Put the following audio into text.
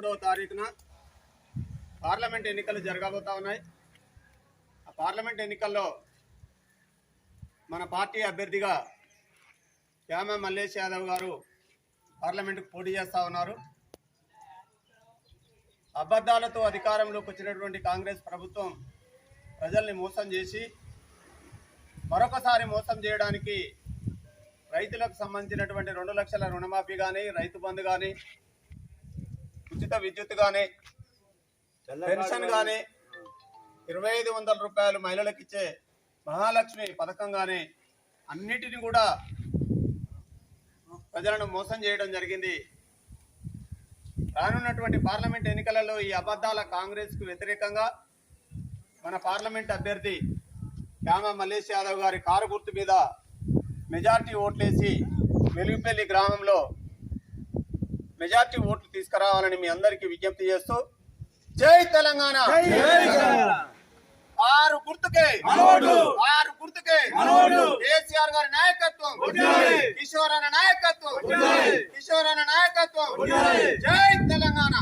తారీఖున పార్లమెంట్ ఎన్నికలు జరగబోతా ఉన్నాయి. ఆ పార్లమెంట్ ఎన్నికల్లో మన పార్టీ అభ్యర్థిగా శ్యామ మల్లేష్ యాదవ్ గారు పార్లమెంటుకు పోటీ చేస్తా ఉన్నారు. అబద్ధాలతో అధికారంలోకి వచ్చినటువంటి కాంగ్రెస్ ప్రభుత్వం ప్రజల్ని మోసం చేసి మరొకసారి మోసం చేయడానికి రైతులకు సంబంధించినటువంటి రెండు లక్షల రుణమాఫీ కానీ రైతు బంధు కానీ ఉచిత విద్యుత్ కానీ పెన్షన్ కానీ ఇరవై ఐదు వందల రూపాయలు మహిళలకు ఇచ్చే మహాలక్ష్మి పథకం కానీ అన్నిటిని కూడా ప్రజలను మోసం చేయడం జరిగింది. రానున్నటువంటి పార్లమెంట్ ఎన్నికలలో ఈ అబద్ధాల కాంగ్రెస్కు వ్యతిరేకంగా మన పార్లమెంట్ అభ్యర్థి శ్యామ మల్లేష్ యాదవ్ గారి కారు గుర్తు మీద మెజార్టీ ఓట్లేసి వెలుగుపల్లి గ్రామంలో మెజార్టీ ఓట్లు తీసుకురావాలని మీ అందరికీ విజ్ఞప్తి చేస్తూ జై తెలంగాణ. ఆరు గుర్తుకే. ఆరు గుర్తుకే. కేసీఆర్ గారి నాయకత్వం. కిషోర్ అన్న నాయకత్వం. కిషోర్ అన్న నాయకత్వం. జై తెలంగాణ.